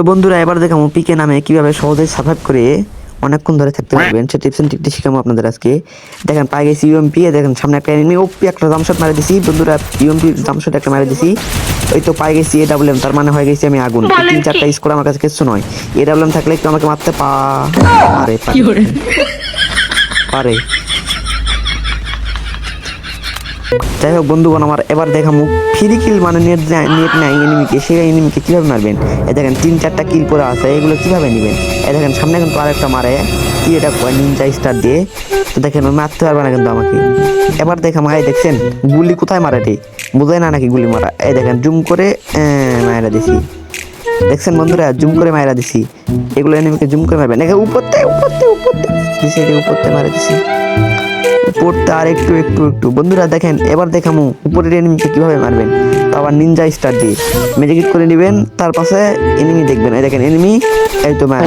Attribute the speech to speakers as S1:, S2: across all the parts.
S1: তো বন্ধুরা এবার দেখাবো পিকে নামে কীভাবে সহজে সার্ভাইভ করে অনেকক্ষণ ধরে থাকতে পারবেন। সে টিপস এন্ড টিকটি শিখাবো আপনাদের আজকে। দেখেন পাই গেছি ইউএমপি দেখেন সামনে একটা এনিমি ওপি একটা জামশট মারে দিছি। বন্ধুরা ইউএমপি জামশট একটা মারে দিছি। ওই তো পাই গেছি এ ডাবল এম তার মানে হয়ে গেছি আমি আগুন। তিন চারটা স্কোর আমার কাছে কিছু নয়। এ ডাবল এম থাকলে একটু আমাকে মারতে পা পারে পারে। যাই হোক, বন্ধুগণ, আমার এবার দেখা মুখ ফ্রি কিল মানে নেট নেট নাই এনিমিকে সেই এনিমিকে কীভাবে মারবেন? এ দেখেন, তিন, চারটা কিল পরে আছে, এগুলো কীভাবে নেবেন? এ দেখেন, সামনে কিন্তু আরেকটা মারে, কি এটা? নিনজা স্টার দিয়ে। তো দেখেন মারতে পারবে না কিন্তু আমাকে। এবার দেখা মাই দেখছেন, গুলি কোথায় মারে বোঝায় না নাকি গুলি মারা? এই দেখেন, জুম করে মায়েরা দিছি। দেখছেন বন্ধুরা, জুম করে মায়েরা দিছি। এগুলো এনিমিকে জুম করে মারবেন এখানে উপরতে উপরতে উপরতে দিছি উপরতে মারা দিছি। উপরটা আর একটু একটু একটু। বন্ধুরা দেখেন, এবার দেখামু উপরের এনিমিকে কীভাবে মারবেন। তো আবার নিনজা স্টার দিয়ে। ম্যাজিক করে নেবেন, তার পাশে এনিমি দেখবেন। এই দেখেন এনিমি এই তো মা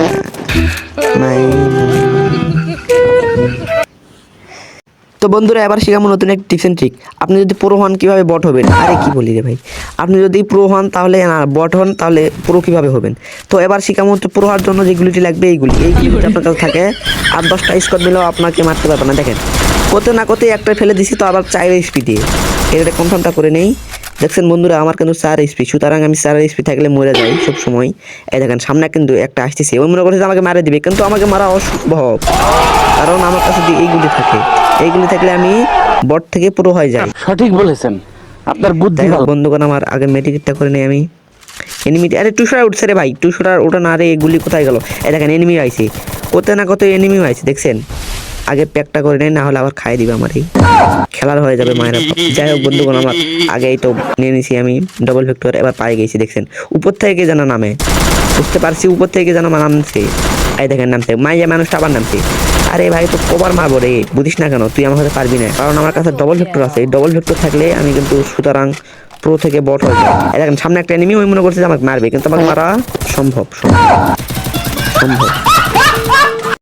S1: তো বন্ধুরা, এবার শিখাবো নতুন এক টিপস এন্ড ট্রিক আপনি যদি প্রো হন, কীভাবে বট হবেন? আরে কি বলি রে ভাই? আপনি যদি প্রো হন, তাহলে না বট হন, তাহলে প্রো কীভাবে হবেন? তো এবার শিখাবো প্রো হওয়ার জন্য যেগুলিটি লাগবে, এইগুলি। যদি আপনার কাছে থাকে। আর দশটা স্কোর দিলেও আপনাকে মারতে পারবে না। দেখেন, কোতে না কোতে একটা ফেলে দিছি, তো আবার চার স্পি দিয়ে। এটা কনফার্মটা করে নেই। দেখছেন বন্ধুরা, আমার কিন্তু চার স্পি সুতরাং আমি চার স্পি থাকলে মরে যাই সব সময় এই দেখেন, সামনে কিন্তু একটা আসতেছে। ওই মনে করছে আমাকে মারা দিবে, কিন্তু আমাকে মারা অসম্ভব। কারণ আমার কাছে এইগুলি থাকে এইগুলি থাকলে আমি বট থেকে পুরো হয়ে যাই।
S2: সঠিক বলেছেন। আপনার বুদ্ধি
S1: বন্ধুগণ আমার আগে মেডিকেটটা করে নেই আমি। এনিমি আরে টুসরা উঠছে রে ভাই টুসরা ওটা না রে এগুলি কোথায় গেল? এই দেখেন এনিমি আইছে। কোথায় না কোথায় এনিমি আইছে দেখছেন? আগে প্যাকটা করে নেই না হলে আবার খাই দিবে আমার এই খেলার হয়ে যাবে মায়েরা। যাই হোক বন্ধুগণ আমার আগেই তো নিয়ে নিছি আমি। ডবল ভেক্টর এবার পায়ে গেছি দেখছেন? উপর থেকে যেন নামে। বুঝতে পারছি উপর থেকে যেন নামছে। এই দেখেন নামছে। মাইয়া মানুষটা আবার নামছে। আরে ভাই তো কবার মারবো রে? বুঝিস না কেন, তুই আমার সাথে পারবি না। কারণ আমার কাছে ডবল ভেক্টর আছে। ডবল ভেক্টর থাকলে আমি কিন্তু সুতরাং প্রো থেকে বট হয়ে যায় দেখেন, সামনে একটা এনিমি ওই মনে করছে যে আমাকে মারবে, কিন্তু আমাকে মারা সম্ভব সম্ভব সম্ভব।